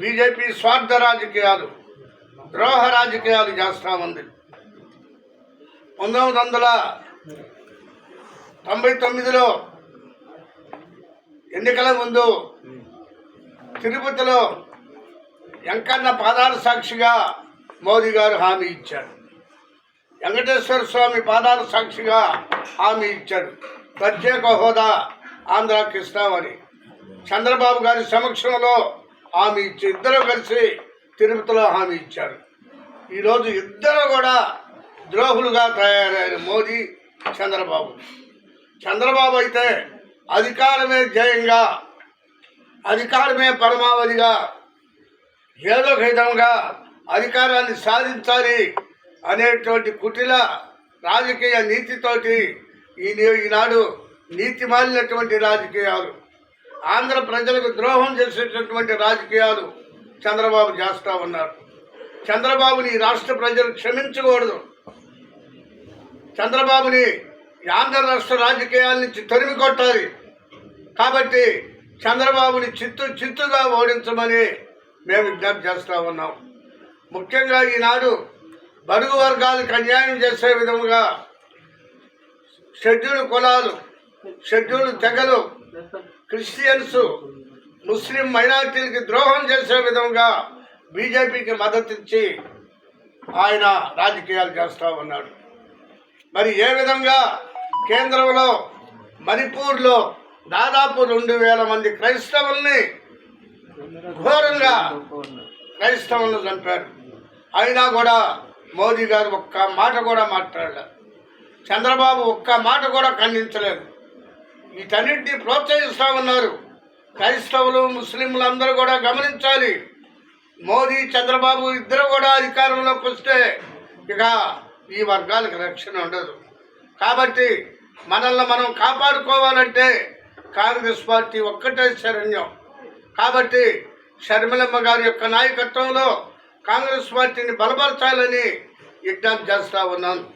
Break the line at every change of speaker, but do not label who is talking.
BJP స్వార్థ రాజకీయాలు ద్రోహ రాజకీయాలు చేస్తూ ఉంది. పంతొమ్మిది వందల తొంభై తొమ్మిదిలో ఎన్నికల ముందు తిరుపతిలో వెంకన్న పాదాల సాక్షిగా మోదీ గారు హామీ ఇచ్చాడు వెంకటేశ్వర స్వామి పాదాల సాక్షిగా హామీ ఇచ్చాడు ప్రత్యేక హోదా ఆంధ్రాకి ఇస్తామని. చంద్రబాబు గారి సమక్షంలో హామీ ఇచ్చి ఇద్దరు కలిసి తిరుపతిలో హామీ ఇచ్చారు. ఈరోజు ఇద్దరు కూడా ద్రోహులుగా తయారయ్యారు మోదీ చంద్రబాబు. చంద్రబాబు అయితే అధికారమే ధ్యేయంగా అధికారమే పరమావధిగా ఏదో ఒక విధంగా అధికారాన్ని సాధించాలి అనేటువంటి కుటిల రాజకీయ నీతితోటి ఈ ఈనాడు నీతి మాలినటువంటి రాజకీయాలు ఆంధ్ర ప్రజలకు ద్రోహం చేసేటటువంటి రాజకీయాలు చంద్రబాబు చేస్తూ ఉన్నారు. చంద్రబాబుని రాష్ట్ర ప్రజలు క్షమించకూడదు. చంద్రబాబుని ఆంధ్ర రాష్ట్ర రాజకీయాల నుంచి తరిమి కొట్టాలి. కాబట్టి చంద్రబాబుని చిత్తు చిత్తుగా ఓడించమని మేము విజ్ఞప్తి చేస్తూ ఉన్నాం. ముఖ్యంగా ఈనాడు బడుగు వర్గాలకు అన్యాయం చేసే విధముగా షెడ్యూల్ కులాలు షెడ్యూల్ తెగలు క్రిస్టియన్స్ ముస్లిం మైనార్టీలకి ద్రోహం చేసే విధంగా బీజేపీకి మద్దతు ఇచ్చి ఆయన రాజకీయాలు చేస్తూ ఉన్నాడు. మరి ఏ విధంగా కేంద్రంలో మణిపూర్లో దాదాపు రెండు వేల మంది క్రైస్తవుల్ని ఘోరంగా క్రైస్తవులను చంపారు. అయినా కూడా మోదీ గారు ఒక్క మాట కూడా మాట్లాడలేదు. చంద్రబాబు ఒక్క మాట కూడా ఖండించలేదు. వీటన్నింటినీ ప్రోత్సహిస్తూ ఉన్నారు. క్రైస్తవులు ముస్లింలు అందరూ కూడా గమనించాలి. మోదీ చంద్రబాబు ఇద్దరు కూడా అధికారంలోకి వస్తే ఇక ఈ వర్గాలకు రక్షణ ఉండదు. కాబట్టి మనల్ని మనం కాపాడుకోవాలంటే కాంగ్రెస్ పార్టీ ఒక్కటే శరణ్యం. కాబట్టి షర్మిలమ్మ గారి యొక్క నాయకత్వంలో కాంగ్రెస్ పార్టీని బలపరచాలని విజ్ఞప్తి చేస్తా ఉన్నాను.